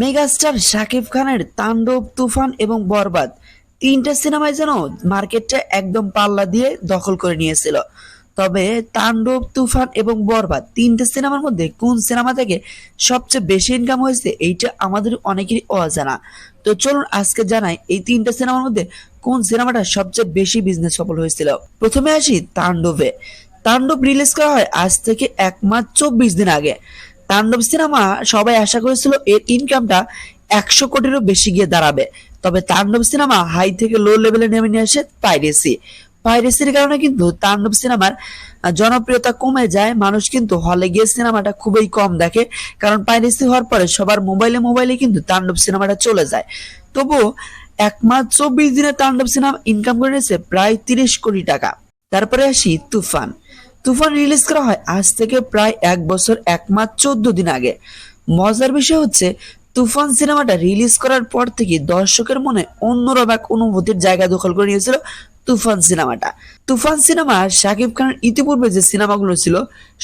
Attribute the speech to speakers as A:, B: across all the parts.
A: Megastar Shakib খানের তাণ্ডব, তুফান এবং বরবাদ তিনটা সিনেমায় যেন মার্কেটটা একদম পাল্লা দিয়ে দখল করে নিয়েছিল। তবে তাণ্ডব, তুফান এবং বরবাদ তিনটা সিনেমার মধ্যে কোন সিনেমা থেকে সবচেয়ে বেশি ইনকাম হয়েছে এইটা আমাদের অনেকেরই অজানা। তো চলুন আজকে জানাই এই তিনটা সিনেমার মধ্যে কোন সিনেমাটা সবচেয়ে বেশি বিজনেস সফল হয়েছিল। প্রথমে আসি তাণ্ডবে। তাণ্ডব রিলিজ করা হয় আজ থেকে এক মাস চব্বিশ দিন আগে। তাণ্ডব সিনেমা সবাই আশা করেছিল এর ইনকামটা একশো কোটিরও বেশি গিয়ে দাঁড়াবে। তবে তাণ্ডব সিনেমা হাই থেকে লো লেভেলে নেমে নিয়ে আসে পাইরেসি পাইরেসির কারণে কিন্তু তাণ্ডব সিনেমার জনপ্রিয়তা কমে যায়, মানুষ কিন্তু হলে গিয়ে সিনেমাটা খুবই কম দেখে, কারণ পাইরেসি হওয়ার পরে সবার মোবাইলে মোবাইলে কিন্তু তাণ্ডব সিনেমাটা চলে যায়। তবুও এক মাস চব্বিশ দিনে তাণ্ডব সিনেমা ইনকাম করে নিয়েছে প্রায় তিরিশ কোটি টাকা। তারপরে আসি তুফান। তুফান রিলিজ করা হয় আজ থেকে প্রায় এক বছর এক মাস চোদ্দ দিন আগে। মজার বিষয় হচ্ছে, তুফান সিনেমাটা রিলিজ করার পর থেকে দর্শকের মনে অন্যরকম এক অনুভূতির জায়গা দখল করে নিয়েছিল তুফান সিনেমাটা। তুফান সিনেমা শাকিব খানের ইতিপূর্বে যে সিনেমাগুলো ছিল,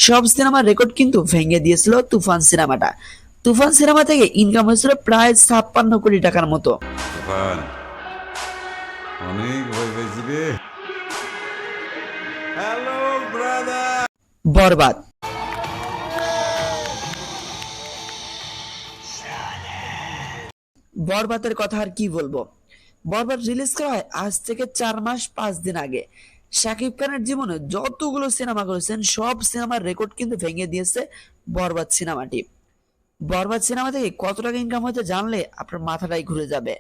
A: সব সিনেমার রেকর্ড কিন্তু ভেঙে দিয়েছিল তুফান সিনেমাটা। তুফান সিনেমা থেকে ইনকাম হয়েছিল প্রায় ছাপ্পান্ন কোটি টাকার মতো।
B: অনেক ভয় হ্যালো ব্রাদার
A: বরবাদ। বরবাদের কথা আর কি বলব? বরবাদ রিলিজ করা হয় আজ থেকে চার মাস পাঁচ দিন আগে। শাকিব খানের জীবনে যতগুলো সিনেমা করেছেন, সব সিনেমার রেকর্ড কিন্তু ভেঙে দিয়েছে বরবাদ সিনেমাটি। বরবাদ সিনেমা থেকে কত টাকা ইনকাম হতে জানলে আপনার মাথাটাই ঘুরে যাবে।